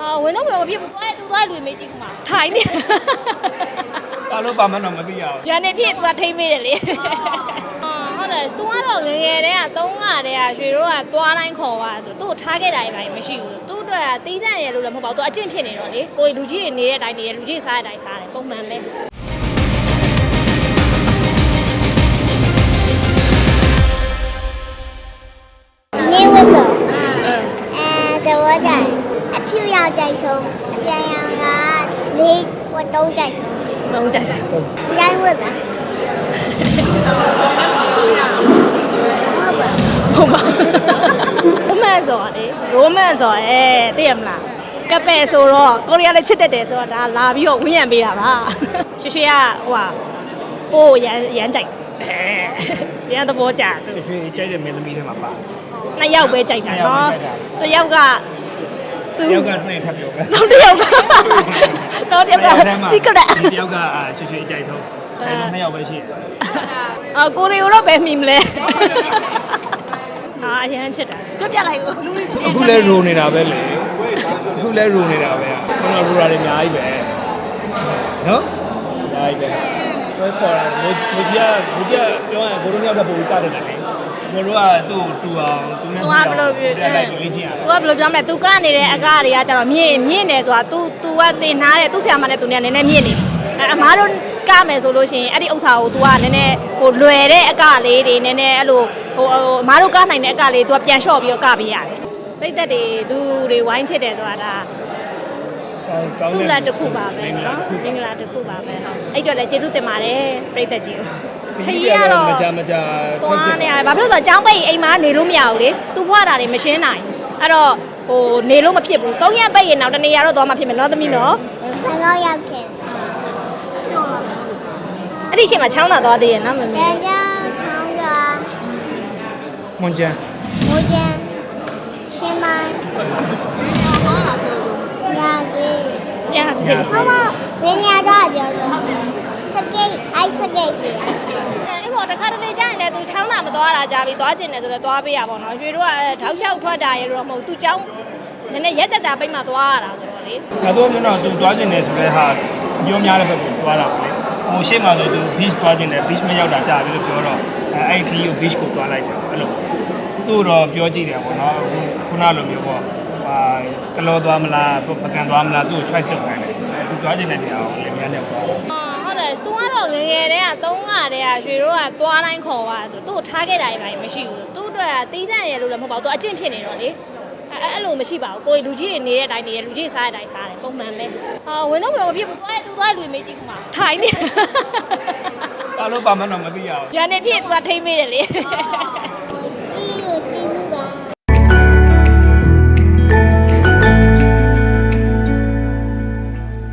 အာဝင်တော့မဖြစ်ဘူးသွားရသူသွားလူမေးကြည့်မှာထိုင်နေဘာလို့ပါမတော့မသိရဘူးရန်နေဖြစ်သူကထိမ့်မေးတယ်လေအာဟုတ်တယ်သူကတော့ငယ်ငယ်တည်းက3လတည်းကရွှေတို့ကသွားတိုင်းခေါ်သွားဆိုသူ့ကိုထားခဲ့တာတွေဘာမရှိဘူးသူ့အတွက်ကတီးတန့်ရလို့လည်းမဟုတ်ပါဘူးသူအကျင့်ဖြစ်နေတော့လေကိုယ်လူကြီးတွေနေတဲ့အတိုင်းနေတယ်လူကြီးစားတဲ့အတိုင်းစားတယ်ပုံမှန်ပဲ ဝတ်တုံးကြိုင်ဆုံးလုံးကြိုက်ဆုံးစီတိုင်းဝတ်လားဟုတ်ပါဟုတ်ပါရိုမန်ဆိုတာလေရိုမန်ဆိုတာအဲသိရမလားကပယ်ဆိုတော့ကိုရီးယားလည်းချစ်တတ်တယ်ဆိုတော့ဒါလာပြီးတော့ဝင်းရံပေးတာပါရွှေရွှေကဟိုဟာပို့ရန်ရန်ကြိုက်ရန်သဘောကြသူရွှေရွှေကြိုက်တဲ့မင်းသမီးတွေမှာပါနှစ်ယောက်ပဲကြိုက်တာနော်တစ်ယောက်ကသူတယောက်ကနှိမ့်ထပ်ပြောပဲနောက်တစ်ယောက်က နောက်တစ်ယောက်က secret တယောက်ကရွှေရွှေကြိုက်ဆုံးအဲနှစ်ယောက်ပဲရှိတယ်အာကိုရီကိုတော့ပဲမိမလဲအာအရန်ချစ်တာပြပြလိုက်ကိုအခုလဲရိုနေတာပဲလေအခုလဲရိုနေတာပဲကျွန်တော်ရိုတာတွေအများကြီးပဲနော်အများကြီးပဲဘယ်ခေါ်တာမိုးမိုးကြီးကမိုးကြီးကပြောရင်ဘိုးတို့ရောက်တဲ့ပုံကတတ်တယ်လေ ဘိုးတို့ကသူ့တူအောင်သူနဲ့ သူကဘယ်လိုပြော ပြလိုက်လေ့ကျင့်ရတယ် သူကဘယ်လိုပြောမလဲသူကနေတဲ့အကားတွေကကျတော့မြင့်မြင့်နေဆိုတာ तू तू ကတင်နာတယ်သူ့ဆရာမနဲ့သူနဲ့နည်းနည်းမြင့်နေပြီအဲအမားတို့ကမယ်ဆိုလို့ရှိရင်အဲ့ဒီဥစ္စာကို तू ကနည်းနည်းဟိုလွယ်တဲ့အကားလေးတွေနည်းနည်းအဲ့လိုဟိုဟိုအမားတို့ကနိုင်တဲ့အကားလေး तू ကပြန်လျှော့ပြီးတော့ကပေးရတယ်ပိတ်သက်တွေလူတွေဝိုင်းချစ်တယ်ဆိုတာဒါ စုလက်တစ်ခုပါပဲနော်မင်္ဂလာတစ်ခုပါပဲဟုတ်အဲ့တော့လည်းကျေးဇူးတင်ပါတယ်ပိတ်သက်ကြီးကိုခရီးကတော့မကြမကြသွားနေရတယ်ဘာဖြစ်လို့လဲဆိုတော့ចောင်းပိတ်အိမ်မှာနေလို့မရဘူးလေသူဖွားတာတွေမရှင်းနိုင်ဘူးအဲ့တော့ဟိုနေလို့မဖြစ်ဘူး၃ရက်ပိတ်ရင်နောက်တနေရာတော့သွားမှဖြစ်မယ်နော်သမီးနော်ဘန်ကောက်ရောက်ခင်အဲ့ဒီအချိန်မှာချောင်းသာသွားသေးရဲ့နော်မမေဘန်ကောက်ချောင်းကမွန်ကျန်မိုးကျန်ချင်းမိုင်းရာစီ ရစေ မမဘယ်နေရာတော့ပြောလို့စကိတ်အိုက်စကိတ်စီအဲ့တော့တခါတလေကြာရင်လည်းသူချောင်းသာမသွားတာကြာပြီသွားကျင်တယ်ဆိုတော့သွားပေးရပါတော့ရွှေတို့ကထောက်ချောက်ထွက်တာရေတော့မဟုတ်သူចောင်းနည်းနည်းရက်ကြကြပိတ်မှသွားရတာဆိုတော့လေ။အခုမျိုးတော့သူသွားကျင်တယ်ဆိုတဲ့ဟာပြောများတဲ့ဘက်ကိုသွားတာပေါ့။ဟိုရှေ့မှာဆိုသူ beach သွားကျင်တယ် beach မရောက်တာကြာပြီလို့ပြောတော့အဲအဲ့ဒီကို beach ကိုသွားလိုက်တယ်အဲ့လို။သူ့တော့ပြောကြည့်တယ်ပေါ့နော်။အခုခုနလိုမျိုးပေါ့။ ဟာကလောသွားမလားပကံသွားမလားသူ့ကို choice လုပ်ခိုင်းတယ်။သူသွားကျင်တဲ့နေရာကိုလည်းများနေပေါ့အာဟုတ်တယ်။ तू ကတော့ငယ်ငယ်တည်းက3လတည်းကရွှေတို့ကသွားတိုင်းခေါ်သွားဆိုသူ့ကိုထားခဲ့တာတွေဘာမရှိဘူး။သူ့အတွက်ကတီးတန့်ရလို့လည်းမဟုတ်ပါဘူး။ तू အကျင့်ဖြစ်နေတော့လေ။အဲအဲ့လိုမရှိပါဘူး။ကိုယ်လူကြီးတွေနေတဲ့အတိုင်းနေတယ်လူကြီးစားတဲ့အတိုင်းစားတယ်ပုံမှန်ပဲ။အာဝင်တော့မဖြစ်ဘူး။သွားရသူသွားလူမေးကြည့်မှာထိုင်နေ။ဘာလို့ပါမတော့မသိရဘူး။ရန်နေဖြစ်သူကထိမ့်မေးတယ်လေ